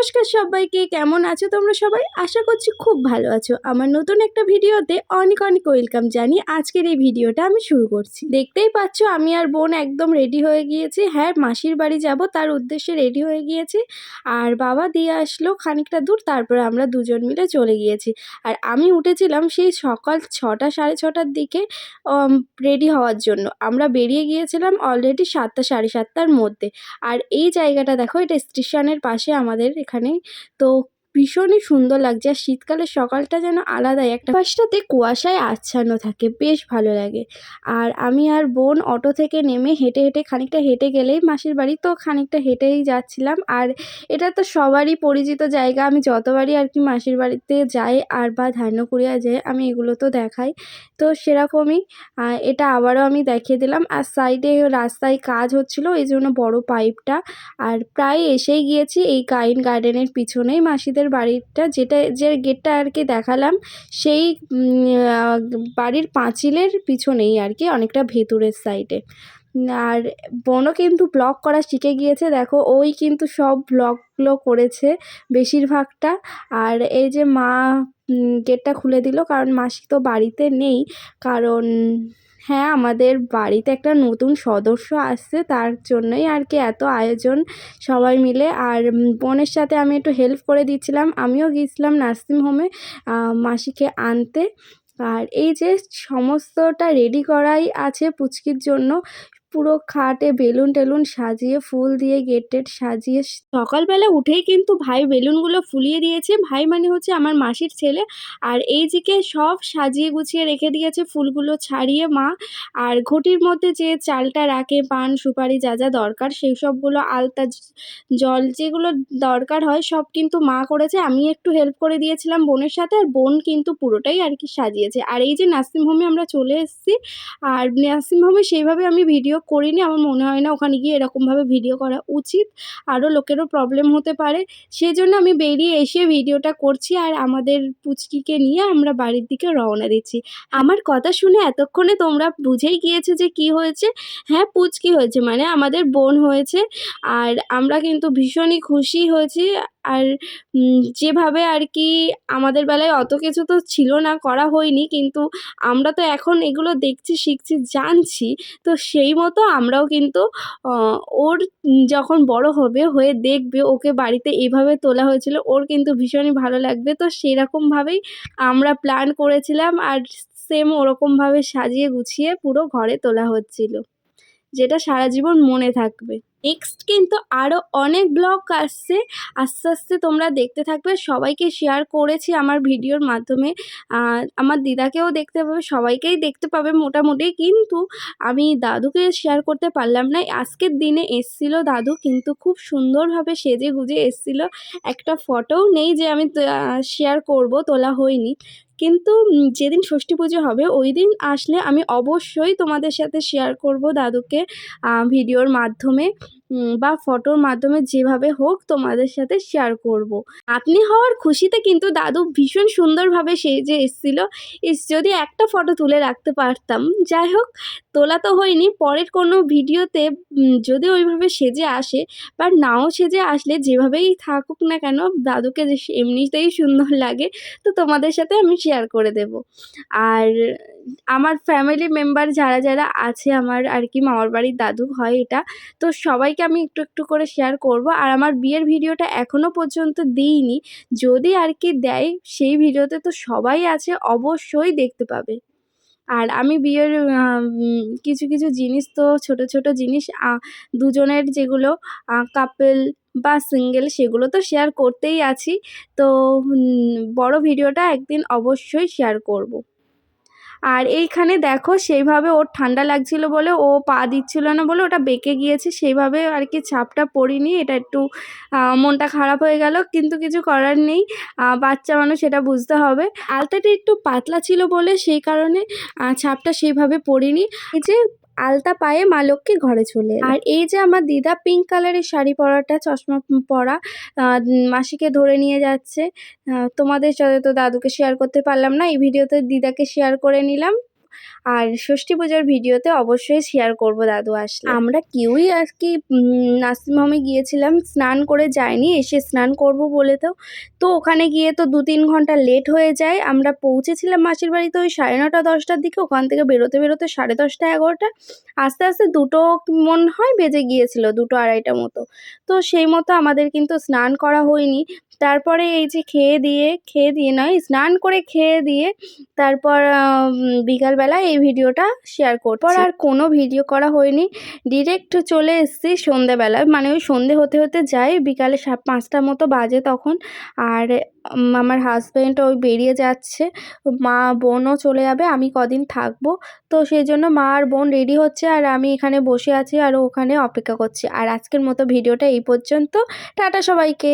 নমস্কার সবাইকে, কেমন আছো তোমরা সবাই? আশা করছি খুব ভালো আছো। আমার নতুন একটা ভিডিওতে অনেক অনেক ওয়েলকাম জানি আজকের এই ভিডিওটা আমি শুরু করছি। দেখতেই পাচ্ছ আমি আর বোন একদম রেডি হয়ে গিয়েছি। হ্যাঁ মাসির বাড়ি যাব, তার উদ্দেশ্যে রেডি হয়ে গিয়েছি। আর বাবা দিয়ে আসলো খানিকটা দূর, তারপরে আমরা দুজন মিলে চলে গিয়েছি। আর আমি উঠেছিলাম সেই সকাল ছটা, সাড়ে ছটার দিকে রেডি হওয়ার জন্য। আমরা বেরিয়ে গিয়েছিলাম অলরেডি সাতটা, সাড়ে সাতটার মধ্যে। আর এই জায়গাটা দেখো, এটা স্টেশনের পাশে আমাদের এখানে তো ভীষণই সুন্দর লাগছে। আর শীতকালের সকালটা যেন আলাদাই। একটা পাশটাতে কুয়াশায় আচ্ছান্ন থাকে। বেশ ভালো লাগে। আর আমি আর বোন অটো থেকে নেমে হেঁটে হেঁটে খানিকটা হেঁটে গেলেই মাসির বাড়ি, তো খানিকটা হেঁটেই যাচ্ছিলাম। আর এটা তো সবারই পরিচিত জায়গা। আমি যতবারই আর কি মাসির বাড়িতে যাই আর বা ধান্যকুড়িয়া যাই, আমি এগুলো তো দেখাই। তো সেরকমই এটা আবারও আমি দেখিয়ে দিলাম। আর সাইডে রাস্তায় কাজ হচ্ছিল, এই জন্য বড় পাইপটা আর প্রায় এসেই গিয়েছি এই কাইন গার্ডেনের পিছনেই মাসিদের বাড়িটা যেটা, যে গেটটা আর কি দেখালাম, সেই বাড়ির পাঁচিলের পিছনেই আর কি, অনেকটা ভেতরের সাইডে আর বোনও কিন্তু ব্লগ করা শিখে গিয়েছে, দেখো, ওই কিন্তু সব ব্লগগুলো করেছে বেশিরভাগটা। আর এই যে মা গেটটা খুলে দিল, কারণ মাসি তো বাড়িতে নেই, কারণ হ্যাঁ আমাদের বাড়িতে একটা নতুন সদস্য আসছে, তার জন্যই আর কি এত আয়োজন সবাই মিলে। আর বোনের সাথে আমি একটু হেল্প করে দিচ্ছিলাম। আমিও গিয়েছিলাম নার্সিংহোমে মাসিকে আনতে। আর এই যে সমস্তটা রেডি করাই আছে পুচকির জন্য পুরো খাটে বেলুন টেলুন সাজিয়ে, ফুল দিয়ে গেট টেট সাজিয়ে সকালবেলা উঠেই কিন্তু ভাই বেলুনগুলো ফুলিয়ে দিয়েছে। ভাই মানে হচ্ছে আমার মাসির ছেলে। আর এই দিকে সব সাজিয়ে গুছিয়ে রেখে দিয়েছে ফুলগুলো ছাড়িয়ে মা। আর ঘটির মধ্যে যে চালটা রাখে, পান, সুপারি যা যা দরকার, সেই সবগুলো আলতা জল যেগুলো দরকার হয় সব কিন্তু মা করেছে। আমি একটু হেল্প করে দিয়েছিলাম বোনের সাথে, আর বোন কিন্তু পুরোটাই আর কি সাজিয়েছে। আর এই যে নার্সিংহোমে আমরা চলে এসেছি, আর নার্সিংহোমে সেইভাবে আমি ভিডিও করিনি, আমার মনে হয় না ওখানে গিয়ে এরকমভাবে ভিডিও করা উচিত। আরও লোকেরও প্রবলেম হতে পারে। সেই জন্য আমি বেরিয়ে এসে ভিডিওটা করছি আর আমাদের পুচকিকে নিয়ে আমরা বাড়ির দিকে রওনা দিচ্ছি। আমার কথা শুনে এতক্ষণে তোমরা বুঝেই গিয়েছো যে কি হয়েছে। হ্যাঁ পুচকি হয়েছে মানে আমাদের বোন হয়েছে। আর আমরা কিন্তু ভীষণই খুশি হয়েছি। আর যেভাবে আর কি আমাদের বেলায় অত কিছু তো ছিল না, করা হয়নি, কিন্তু আমরা তো এখন এগুলো দেখছি, শিখছি, জানছি, তো সেই মতো আমরাও কিন্তু ওর যখন বড় হবে, হয়ে দেখবে, ওকে বাড়িতে এইভাবে তোলা হয়েছিল, ওর কিন্তু ভীষণই ভালো লাগবে, তো সেরকমভাবেই আমরা প্ল্যান করেছিলাম, আর সেম ওরকমভাবে সাজিয়ে গুছিয়ে পুরো ঘরে তোলা হচ্ছিল। যেটা সারা জীবন মনে থাকবে। নেক্সট কিন্তু আরও অনেক ব্লগ আসছে। আস্তে আস্তে তোমরা দেখতে থাকবে। সবাইকে শেয়ার করেছি আমার ভিডিওর মাধ্যমে। আমার দিদাকেও দেখতে পাবে, সবাইকেই দেখতে পাবে মোটামুটি। কিন্তু আমি দাদুকে শেয়ার করতে পারলাম না। আজকের দিনে এসছিল দাদু, কিন্তু খুব সুন্দরভাবে সেজে গুজে এসছিল। একটা ফটোও নেই যে আমি শেয়ার করব, তোলা হয়নি। কিন্তু যেদিন ষষ্ঠী পুজো হবে, ওই দিন আসলে আমি অবশ্যই তোমাদের সাথে শেয়ার করব দাদুকে ভিডিওর মাধ্যমে। বা ফটোর মাধ্যমে যেভাবে হোক তোমাদের সাথে শেয়ার করব। আপনি হওয়ার খুশিতে কিন্তু দাদু ভীষণ সুন্দরভাবে সেজে এসেছিল। ইস যদি একটা ফটো তুলে রাখতে পারতাম। যাই হোক, তোলা তো হয়নি। পরের কোনো ভিডিওতে যদি ওইভাবে সেজে আসে বা নাও সেজে আসলে যেভাবেই থাকুক না কেন, দাদুকে যে এমনিতেই সুন্দর লাগে, তো তোমাদের সাথে আমি শেয়ার করে দেব। আর আমার ফ্যামিলি মেম্বার যারা যারা আছে আমার আর কি মামার বাড়ির দাদু হয় এটা, তো সবাইকে আমি একটু একটু করে শেয়ার করব। আর আমার বিয়ের ভিডিওটা এখনও পর্যন্ত দিইনি। যদি আর কি দেয়, সেই ভিডিওতে তো সবাই আছে, অবশ্যই দেখতে পাবে। আর আমি বিয়ের কিছু কিছু জিনিস তো, ছোট ছোট জিনিস দুজনের যেগুলো কাপেল বা সিঙ্গেল সেগুলো তো শেয়ার করতেই আছি। তো বড় ভিডিওটা একদিন অবশ্যই শেয়ার করব। আর এইখানে দেখো সেইভাবে ওর ঠান্ডা লাগছিল বলে ও পা দিচ্ছিল না বলে ওটা বেঁকে গিয়েছে, সেইভাবে আর কি ছাপটা পড়িনি, এটা একটু মনটা খারাপ হয়ে গেল, কিন্তু কিছু করার নেই বাচ্চা মানুষ এটা বুঝতে হবে। আলতাটা একটু পাতলা ছিল বলে সেই কারণে ছাপটা সেইভাবে পড়িনি। যে আলতা পায়ে মা লক্ষ্মী ঘরে চলে আর এই যে আমার দিদা পিঙ্ক কালারের শাড়ি পরাটা, চশমা পরা মাসিকে ধরে নিয়ে যাচ্ছে তোমাদের সাথে তো দাদুকে শেয়ার করতে পারলাম না, এই ভিডিওতে দিদাকে শেয়ার করে নিলাম। আর ষষ্ঠী পূজার ভিডিওতে অবশ্যই শেয়ার করব দাদু আসলে। আমরা কেউই আর কি নার্সিংহোমে গিয়েছিলাম, স্নান করে যাইনি, এসে স্নান করব বলে তো। তো ওখানে গিয়ে তো দু তিন ঘণ্টা লেট হয়ে যায়, আমরা পৌঁছেছিলাম মাসির বাড়িতে ওই সাড়ে নটা, দশটার দিকে, ওখান থেকে বেরোতে বেরোতে সাড়ে দশটা, এগারোটা। আস্তে আস্তে দুটো মন হয় বেজে গিয়েছিল, দুটো আড়াইটা মতো। তো সেই মতো আমাদের কিন্তু স্নান করা হয়নি। তারপরে এই যে খেয়ে দিয়ে খেয়ে দিয়ে নয়, স্নান করে খেয়ে দিয়ে, তারপর বিকালবেলা এই ভিডিওটা শেয়ার করছি। আর কোনো ভিডিও করা হয়নি। ডিরেক্ট চলে এসেছি সন্ধেবেলায়। মানে ওই সন্ধে হতে হতে যাই বিকালে সাত পাঁচটার মতো বাজে তখন। আর আমার হাজব্যান্ড ওই বেরিয়ে যাচ্ছে। মা বোনও চলে যাবে আমি কদিন থাকব। তো সেই জন্য মা আর বোন রেডি হচ্ছে আর আমি এখানে বসে আছি আর ওখানে অপেক্ষা করছি। আর আজকের মতো ভিডিওটা এই পর্যন্ত। টাটা সবাইকে।